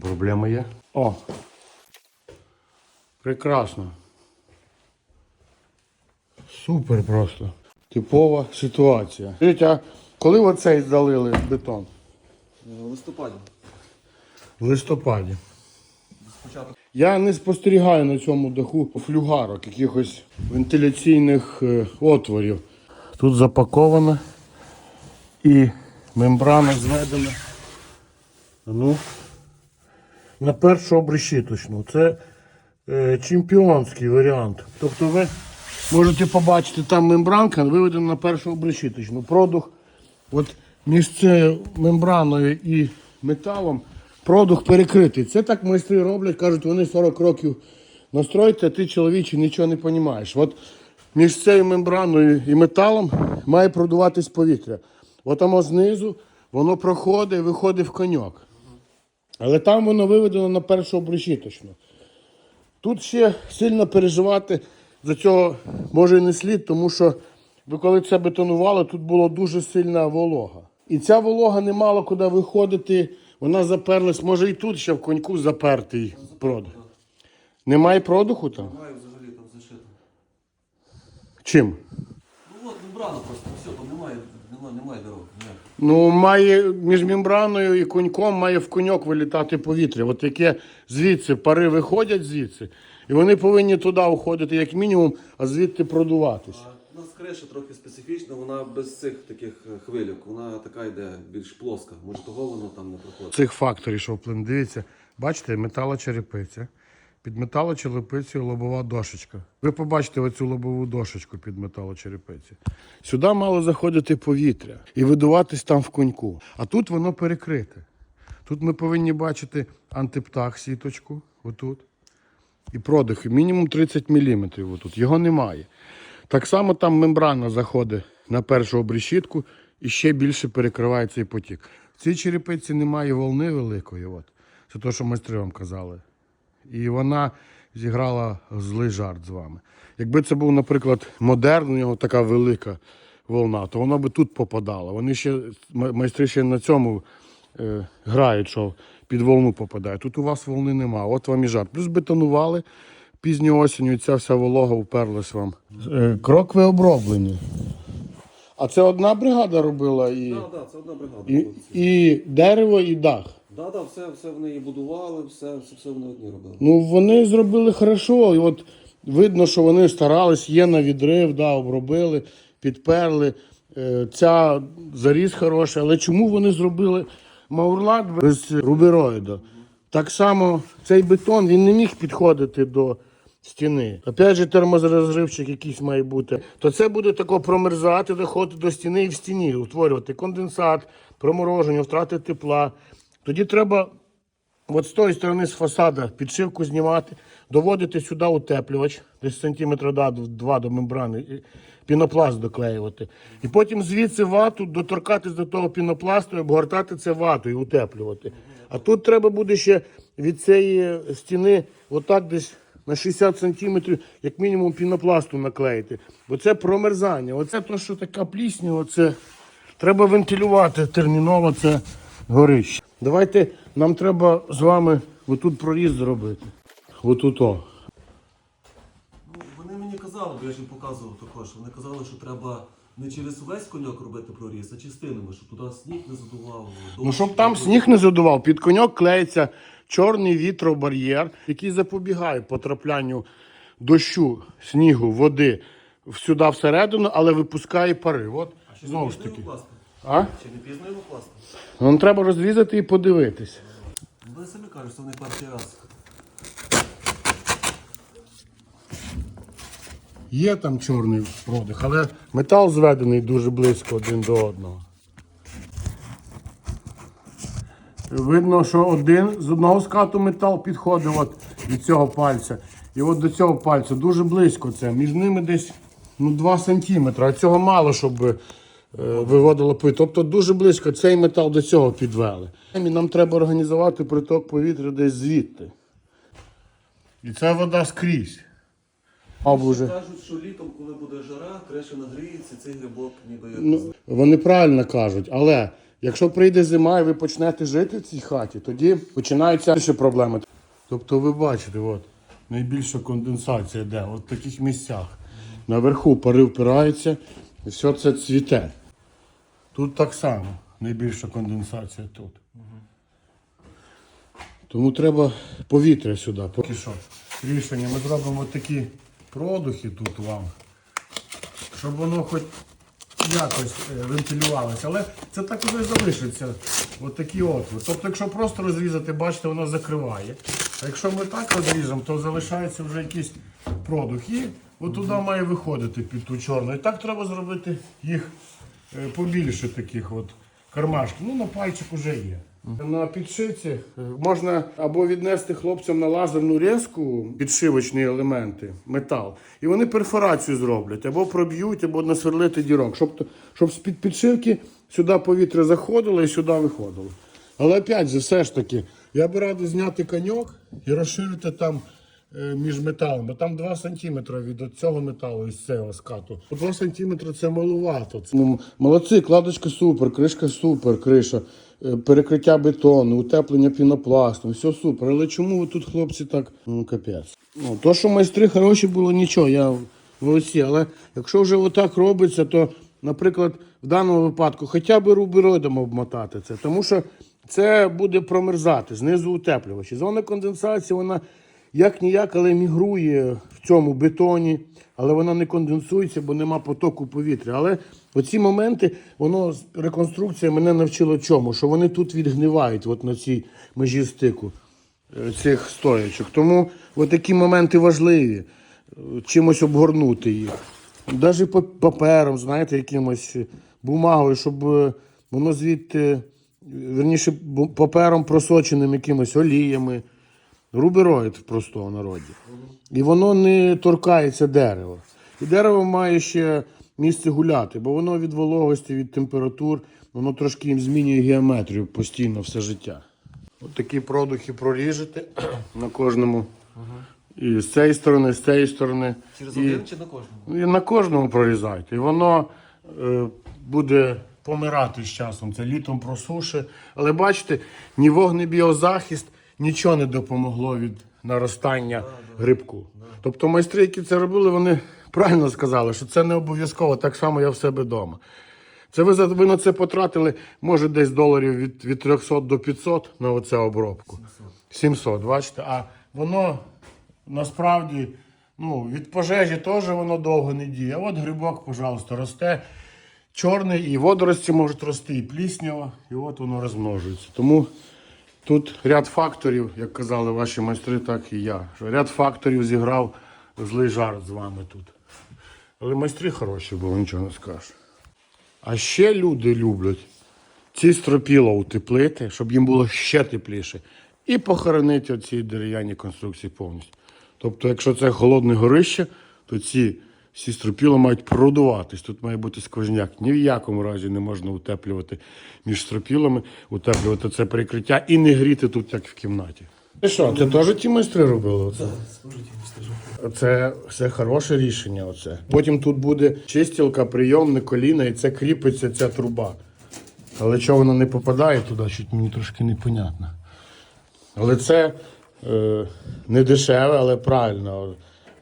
Проблема є. О. Прекрасно. Супер просто. Типова ситуація. Скажіть, а коли оцей залили бетон? В листопаді. В листопаді. Спочатку. Я не спостерігаю на цьому даху флюгарок, якихось вентиляційних е, отворів. Тут запаковано і мембрана зведена. Ну, на першу обрешіточну. Це е, чемпіонський варіант. Тобто ви можете побачити, там мембранка виведена на першу обрешіточну. Продух от між цією мембраною і металом продух перекритий. Це так майстри роблять, кажуть, вони 40 років настроїте, а ти чоловіче нічого не розумієш. От між цією мембраною і металом має продуватись повітря. От там знизу воно проходить і виходить в коньок. Але там воно виведено на першу обрешіточну. Тут ще сильно переживати за цього може і не слід, тому що ви коли це бетонували, тут була дуже сильна волога. І ця волога не мала куди виходити, вона заперлась, може і тут ще в коньку запертий продух. Немає продуху там? Маю взагалі там зашито. Чим? Ну от мембрана просто, все, там немає, немає, немає дороги. Ніяк. Ну, має між мембраною і коньком має в коньок вилітати повітря. От яке звідси пари виходять звідси, і вони повинні туди уходити, як мінімум, а звідти продуватися. У нас криша трохи специфічна, вона без цих таких е, хвильок, вона така йде більш плоска. Може того воно там не проходить. цих факторів, що вплине. Дивіться, бачите, металочерепиця. Під металочерепицею лобова дошечка. Ви побачите оцю лобову дошечку під металочерепиці. Сюди мало заходити повітря і видуватись там в коньку. А тут воно перекрите. Тут ми повинні бачити антиптах сіточку, отут. І продихи, мінімум 30 мм отут. Його немає. Так само там мембрана заходить на першу обрешітку і ще більше перекриває цей потік. В цій черепиці немає волни великої. От. Це те, що майстри вам казали. І вона зіграла злий жарт з вами. Якби це був, наприклад, модерн, у нього така велика волна, то вона би тут попадала. Вони ще, майстри ще на цьому е, грають, що під волну попадає. Тут у вас волни нема. От вам і жарт. Плюс бетонували пізньою осінню, і ця вся волога вперлась вам. Е, крокви оброблені. А це одна бригада робила і, Так, так, це одна бригада. і, і дерево, і дах. Да, да, все, все вони і будували, все, все, все вони одні робили. Ну, вони зробили хорошо. І от видно, що вони старались, є на відрив, да, обробили, підперли. Е, Ця заріз хороший, але чому вони зробили маурлат без рубероїда? Так само цей бетон він не міг підходити до стіни. Опять же, терморозривчик якийсь має бути. То це буде тако промерзати, доходити до стіни і в стіні, утворювати конденсат, промороження, втрати тепла. Тоді треба От з тої сторони з фасада підшивку знімати, доводити сюди утеплювач, десь сантиметра два до мембрани, і пінопласт доклеювати. І потім звідси вату доторкатись до того пінопласту і обгортати це ватою, утеплювати. А тут треба буде ще від цієї стіни, отак десь на 60 сантиметрів, як мінімум пінопласту наклеїти. Бо це промерзання. Оце то, що така плісня, оце треба вентилювати терміново це горище. Давайте нам треба з вами отут проріз зробити. Отут о. Ну, вони мені казали, бо я ж їм показував також. Вони казали, що треба не через весь коньок робити проріз, а частинами, щоб туди сніг не задував. Ну, дощ щоб там сніг не задував, під коньок клеїться чорний вітробар'єр, який запобігає потраплянню дощу, снігу, води сюди всередину, але випускає пари. От А ще знову ж таки. його класти? А? Чи не пізно його класти? Нам треба розрізати і подивитись. Вони самі кажуть, що вони перший раз. Є там чорний продих, але метал зведений дуже близько один до одного. Видно, що один з одного скату метал підходив от від цього пальця. І от до цього пальця дуже близько це. Між ними десь ну, 2 сантиметри, а цього мало, щоб виводило пи. Тобто дуже близько цей метал до цього підвели. Нам треба організувати приток повітря десь звідти. І це вода скрізь. Вже. Кажуть, що літом, коли буде жара, криша нагріється, цей грибок ніби як. Ну, вони правильно кажуть, але Якщо прийде зима і ви почнете жити в цій хаті, тоді починаються інші проблеми. Тобто ви бачите, от, найбільша конденсація де? От в таких місцях. Наверху пари впираються, і все це цвіте. Тут так само найбільша конденсація тут. Тому треба повітря сюди. Поки що. Рішення. Ми зробимо такі продухи тут вам, щоб воно хоч якось е, вентилювалося. Але це так і залишиться. От такі отвори. Тобто, якщо просто розрізати, бачите, воно закриває. А якщо ми так розріжемо, то залишається вже якийсь продух. І от туди має виходити під ту чорну. І так треба зробити їх побільше таких от кармашків. Ну, на пальчик вже є. На підшивці е, можна або віднести хлопцям на лазерну резку підшивочні елементи, метал, і вони перфорацію зроблять, або проб'ють, або насверлити дірок, щоб, щоб з-під підшивки сюди повітря заходило і сюди виходило. Але опять же, все ж таки, я би радий зняти коньок і розширити там е, між металом, бо там 2 см від цього металу і з цього скату. 2 см це малувато. Ну, молодці, кладочка супер, кришка супер, криша, е, перекриття бетону, утеплення пінопласту, все супер. Але чому ви тут, хлопці, так ну, капець? Ну, то, що майстри хороші було, нічого, я молодці. Але якщо вже отак робиться, то, наприклад, в даному випадку хоча б рубероїдом обмотати це, тому що це буде промерзати, знизу утеплювачі. Зона конденсації, вона як ніяк, але мігрує в цьому бетоні, але вона не конденсується, бо нема потоку повітря. Але оці моменти, воно реконструкція мене навчила чому? Що вони тут відгнивають, от на цій межі стику е, цих стоячок. Тому такі моменти важливі. Чимось обгорнути їх. Навіть папером, знаєте, якимось бумагою, щоб е, воно звідти, е, верніше, папером просоченим якимось оліями. Рубероїд в простого народі. І воно не торкається дерева. І дерево має ще місце гуляти, бо воно від вологості, від температур, воно трошки їм змінює геометрію постійно все життя. От такі продухи проріжете на кожному. І з цієї сторони, з цієї сторони. Через І- один чи на кожному? і на кожному прорізайте. І воно е, буде помирати з часом. Це літом просушить. Але бачите, ні вогнебіозахист, нічого не допомогло від наростання грибку. Тобто майстри, які це робили, вони правильно сказали, що це не обов'язково, так само я в себе вдома. Це ви, ви на це потратили, може, десь доларів від, від 300 до 500 на оцю обробку. 700, бачите? А воно насправді ну, від пожежі теж воно довго не діє. От грибок, пожалуйста, росте чорний, і водорості можуть рости, і пліснява, і от воно розмножується. Тому тут ряд факторів, як казали ваші майстри, так і я. Що ряд факторів зіграв злий жарт з вами тут. Але майстри хороші, бо нічого не скажеш. А ще люди люблять ці стропіла утеплити, щоб їм було ще тепліше, і похоронити оці дерев'яні конструкції повністю. Тобто, якщо це холодне горище, то ці всі стропіла мають продуватись. Тут має бути сквозняк. Ні в якому разі не можна утеплювати між стропілами, утеплювати це перекриття і не гріти тут, як в кімнаті. Ти що, це теж ті майстри робили? Оце? Це все хороше рішення. Оце. Потім тут буде чистілка, прийомне коліна, і це кріпиться ця труба. Але чого вона не попадає туди, щось мені трошки непонятно. Але це е, не дешеве, але правильно.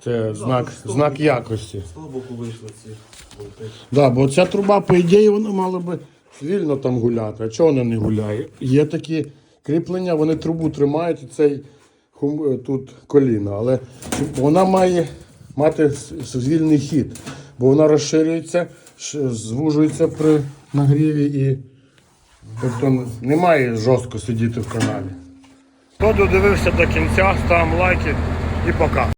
Це знак, знак якості. З того боку вийшли ці болти. Да, бо ця труба, по ідеї, вона мала би вільно там гуляти. А чого вона не гуляє? Є такі кріплення, вони трубу тримають і цей хум, е, тут коліно. Але вона має мати с- хід, бо вона розширюється, звужується при нагріві і тобто не має жорстко сидіти в каналі. Хто додивився до кінця, ставимо лайки і пока.